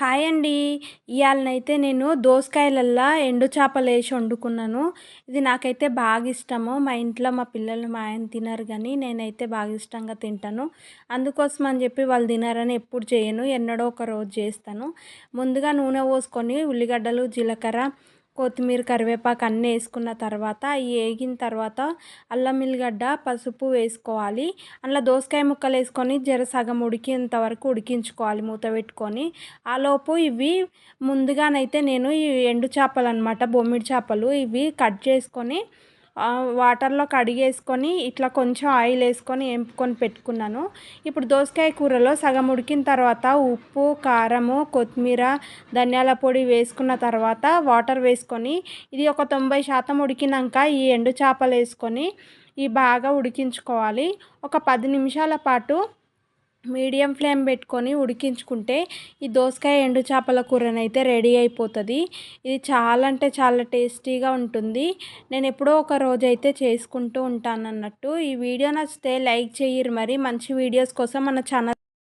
Hi అండి. ఇవాళనైతే నేను దోసకాయలల్లా ఎండు చేపలు వేసి వండుకున్నాను. ఇది నాకైతే బాగా ఇష్టము మా ఇంట్లో మా పిల్లలు మా ఆయన తినరు కానీ నేనైతే బాగా ఇష్టంగా తింటాను. అందుకోసం అని చెప్పి వాళ్ళు తినరని ఎప్పుడు చేయను. ఎన్నడో ఒక రోజు చేస్తాను. ముందుగా నూనె పోసుకొని ఉల్లిగడ్డలు జీలకర్ర కొత్తిమీర కరివేపాకు అన్నీ వేసుకున్న తర్వాత అవి వేగిన తర్వాత అల్లం ఎల్లిగడ్డ పసుపు వేసుకోవాలి. అందులో దోసకాయ ముక్కలు వేసుకొని జర సగం ఉడికేంత వరకు ఉడికించుకోవాలి మూత పెట్టుకొని. ఆలోపు ఇవి ముందుగానైతే నేను ఈ ఎండు చేపలు అనమాట బొమ్మిడి చేపలు ఇవి కట్ చేసుకొని వాటర్లో కడిగేసుకొని ఇట్లా కొంచెం ఆయిల్ వేసుకొని ఎంపుకొని పెట్టుకున్నాను. ఇప్పుడు దోసకాయ కూరలో సగం ఉడికిన తర్వాత ఉప్పు కారము కొత్తిమీర ధనియాల పొడి వేసుకున్న తర్వాత వాటర్ వేసుకొని ఇది ఒక తొంభై శాతం ఉడికినాక ఈ ఎండు చేపలు వేసుకొని ఈ బాగా ఉడికించుకోవాలి. ఒక పది నిమిషాల పాటు మీడియం ఫ్లేమ్ పెట్టుకొని ఉడికించుకుంటే ఈ దోసకాయ ఎండు చేపల కూరనైతే రెడీ అయిపోతుంది. ఇది చాలా అంటే చాలా టేస్టీగా ఉంటుంది. నేను ఎప్పుడో ఒక రోజు అయితే చేసుకుంటూ ఉంటాను అన్నట్టు ఈ వీడియో నచ్చితే లైక్ చేయరు మరి. మంచి వీడియోస్ కోసం మన ఛానల్